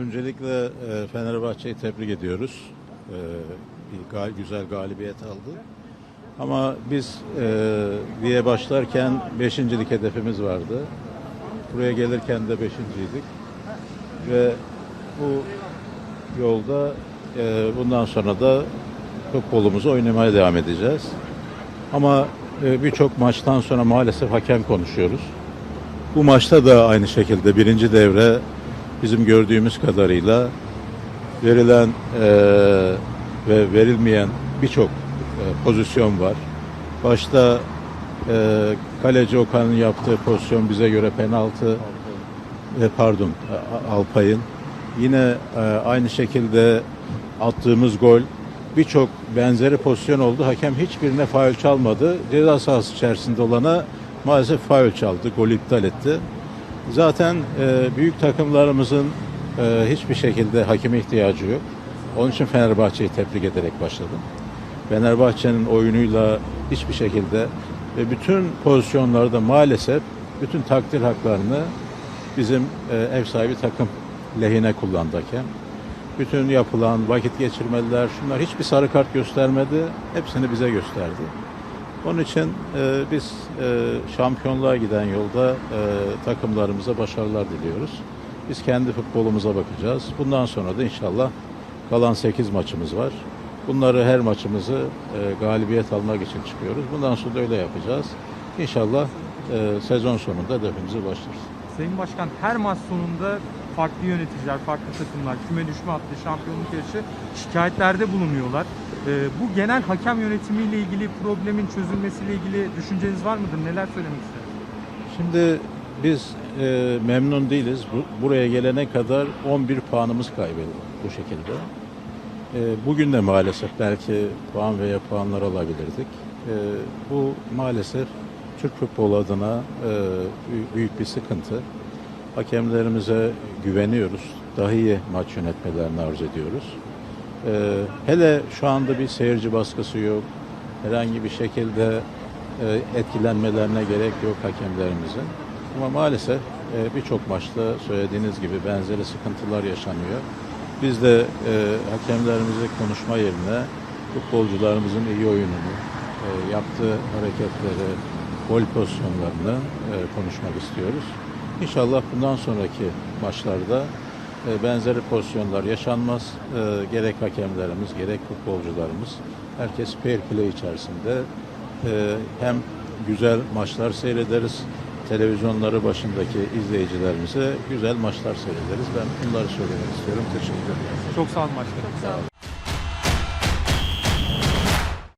Öncelikle e, Fenerbahçe'yi tebrik ediyoruz. E, bir güzel galibiyet aldı. Ama biz e, diye başlarken beşincilik hedefimiz vardı. Buraya gelirken de beşinciydik. Ve bu yolda bundan sonra da futbolumuzu oynamaya devam edeceğiz. Ama birçok maçtan sonra maalesef hakem konuşuyoruz. Bu maçta da aynı şekilde birinci devre bizim gördüğümüz kadarıyla verilen e, ve verilmeyen birçok e, pozisyon var. Başta e, kaleci Okan'ın yaptığı pozisyon bize göre penaltı e, pardon Alpay'ın. Yine e, aynı şekilde attığımız gol birçok benzeri pozisyon oldu. Hakem hiçbirine faul çalmadı. Ceza sahası içerisinde olana maalesef faul çaldı. Gol iptal etti. Zaten e, büyük takımlarımızın e, hiçbir şekilde hakeme ihtiyacı yok. Onun için Fenerbahçe'yi tebrik ederek başladım. Fenerbahçe'nin oyunuyla hiçbir şekilde ve bütün pozisyonlarda maalesef bütün takdir haklarını bizim e, ev sahibi takım lehine kullandı. Bütün yapılan vakit geçirmeler, şunlar hiçbir sarı kart göstermedi. Hepsini bize gösterdi. Onun için e, biz e, şampiyonluğa giden yolda e, takımlarımıza başarılar diliyoruz. Biz kendi futbolumuza bakacağız. Bundan sonra da inşallah kalan 8 maçımız var. Bunları her maçımızı e, galibiyet almak için çıkıyoruz. Bundan sonra da öyle yapacağız. İnşallah e, sezon sonunda hedefimize başlarız. Sayın Başkan her maç sonunda farklı yöneticiler, farklı takımlar, küme düşme hattı, şampiyonluk yarışı şikayetlerde bulunuyorlar. Ee, bu genel hakem yönetimiyle ilgili problemin çözülmesiyle ilgili düşünceniz var mıdır? Neler söylemek istersiniz? Şimdi biz e, memnun değiliz. Bu- buraya gelene kadar 11 puanımız kaybedildi bu şekilde. E, bugün de maalesef belki puan veya puanlar alabilirdik. E, bu maalesef Türk futbolu adına e, bü- büyük bir sıkıntı. Hakemlerimize güveniyoruz. Daha iyi maç yönetmelerini arzu ediyoruz. E, hele şu anda bir seyirci baskısı yok. Herhangi bir şekilde e, etkilenmelerine gerek yok hakemlerimizin. Ama maalesef e, birçok maçta söylediğiniz gibi benzeri sıkıntılar yaşanıyor. Biz de e, hakemlerimizle konuşma yerine futbolcularımızın iyi oyununu, e, yaptığı hareketleri, gol pozisyonlarını e, konuşmak istiyoruz. İnşallah bundan sonraki maçlarda e, benzeri pozisyonlar yaşanmaz. E, gerek hakemlerimiz, gerek futbolcularımız herkes fair play içerisinde e, hem güzel maçlar seyrederiz, televizyonları başındaki izleyicilerimize güzel maçlar seyrederiz. Ben bunları söylemek istiyorum. Teşekkür ederim. Çok sağ olun başkanım.